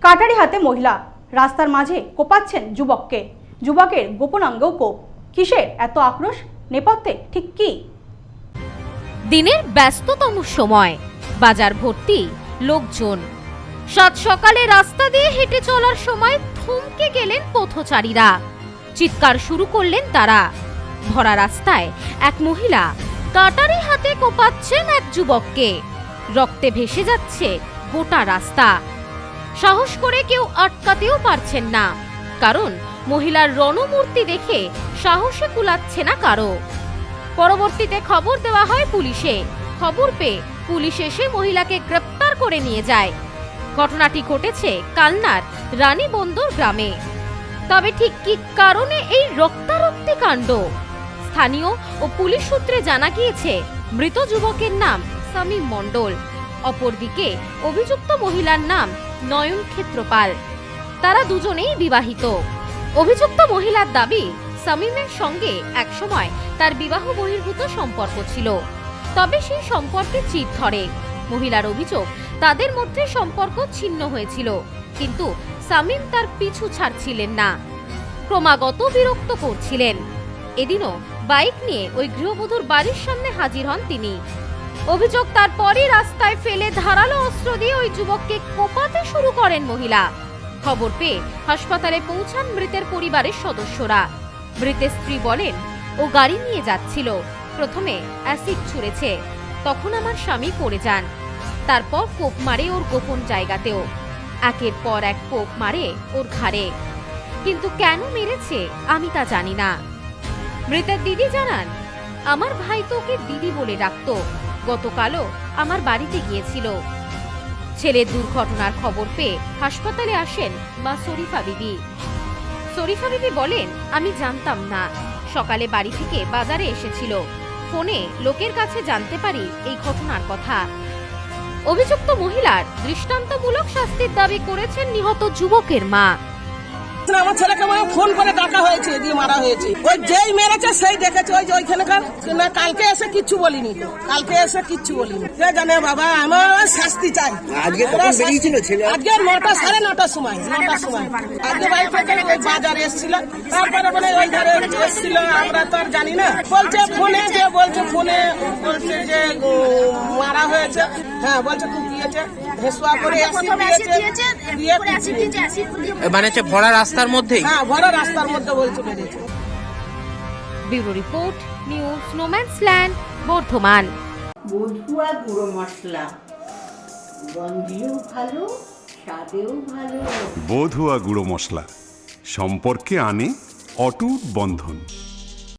কাটারি হাতে মহিলা। রাস্তার মাঝে কোপাচ্ছেন যুবককে। যুবকের গোপনাঙ্গেও কোপ। কিসের এত আক্রোশ? নেপথ্যে ঠিক কি? দিনের ব্যস্ততম সময়। বাজার ভর্তি লোকজন। সাত সকালে রাস্তা দিয়ে হেঁটে চলার সময় থমকে গেলেন পথচারীরা। চিৎকার শুরু করলেন তারা। ভরা রাস্তায় এক মহিলা কাটারি হাতে কোপাচ্ছেন এক যুবককে। রক্তে ভেসে যাচ্ছে গোটা রাস্তা। সাহস করে কেউ আটকাতেও পারছেন না। কারণ মহিলার রণমূর্তি দেখে সাহসে কুলাচ্ছে না কারও। পরবর্তীতে খবর দেওয়া হয় পুলিশে। খবর পেয়ে পুলিশ এসে মহিলাকে গ্রেপ্তার করে নিয়ে যায়। ঘটনাটি ঘটেছে কালনার রানীবন্দর গ্রামে। তবে ঠিক কি কারণে এই রক্তারক্তি কাণ্ড? স্থানীয় ও পুলিশ সূত্রে জানা গিয়েছে, মৃত যুবকের নাম সামিম মণ্ডল। অপরদিকে অভিযুক্ত মহিলার নাম নয়ন ক্ষেত্রপাল। তারা দুজনেই বিবাহিত। অভিযুক্ত মহিলার দাবি, সামিমের সঙ্গে একসময় তার বিবাহ বহির্ভূত সম্পর্ক ছিল। তবে সেই সম্পর্কে চিট ধরে। মহিলার অভিযোগ, তাদের মধ্যে সম্পর্ক ছিন্ন হয়েছিল। কিন্তু সামিম তার পিছু ছাড়ছিলেন না। ক্রমাগত বিরক্ত করছিলেন। এদিনও বাইক নিয়ে ওই গৃহবধূর বাড়ির সামনে হাজির হন তিনি। অভিযোগ তারপরই রাস্তায় ফেলে ধারালো অস্ত্র দিয়ে ওই যুবককে কোপাতে শুরু করেন মহিলা। খবর পেয়ে হাসপাতালে পৌঁছান মৃতের পরিবারের সদস্যরা। মৃতের স্ত্রী বলেন, ও গাড়ি নিয়ে যাচ্ছিল। প্রথমে অ্যাসিড ছুঁড়েছে। তখন আমার স্বামী পড়ে যান। তারপর কোপ মারে ওর গোপন জায়গাতেও। একের পর এক কোপ মারে ওর ঘাড়ে। কিন্তু কেন মেরেছে আমি তা জানি না। মৃতের দিদি জানান, আমার ভাই তো ওকে দিদি বলে ডাকতো। গতকালও আমার বাড়িতে গিয়েছিল। ছেলের দুর্ঘটনার খবর পেয়ে হাসপাতালে আসেন মা শরীফা বিবি। শরীফা বিবি বলেন, আমি জানতাম না। সকালে বাড়ি থেকে বাজারে এসেছিল। ফোনে লোকের কাছে জানতে পারি এই ঘটনার কথা। অভিযুক্ত মহিলার দৃষ্টান্তমূলক শাস্তির দাবি করেছেন নিহত যুবকের মা। আমার ছেলেকে মানে ফোন করে ডাকা হয়েছে দিয়ে মারা হয়েছে। ওই যেই মেরেছে সেই দেখেছে ওই যে ওইখানকার না কালকে এসে কিচ্ছু বলিনি। কালকে এসে কিচ্ছু বলিনি। কে জানে বাবা আমার শাস্তি চাই। আজকে কখন বেরিয়েছিল ছেলে? আজকে নটা সাড়ে নটার সময় নটার সময়। আজকে বাড়ি থেকে ওই বাজার এসেছিল। তারপরে মানে ওই ধারে এসেছিল আমরা তো আর জানি না। বলছে ফোনে যে বলছে ফোনে। বলছে যে মারা হয়েছে। হ্যাঁ বলছে দিয়েছে। হেসুয়া করে অ্যাসিড দিয়েছে মানে হচ্ছে ভরা রাস্তার মধ্যেই। হ্যাঁ বড় রাস্তার মধ্যে বলছে bureau report news no man's land Bardhaman. বধুয়া গুঁড়ো মশলা। গন্ধেও ভালো স্বাদেও ভালো। বধুয়া গুঁড়ো মশলা। সম্পর্কে আনে অটুট বন্ধন।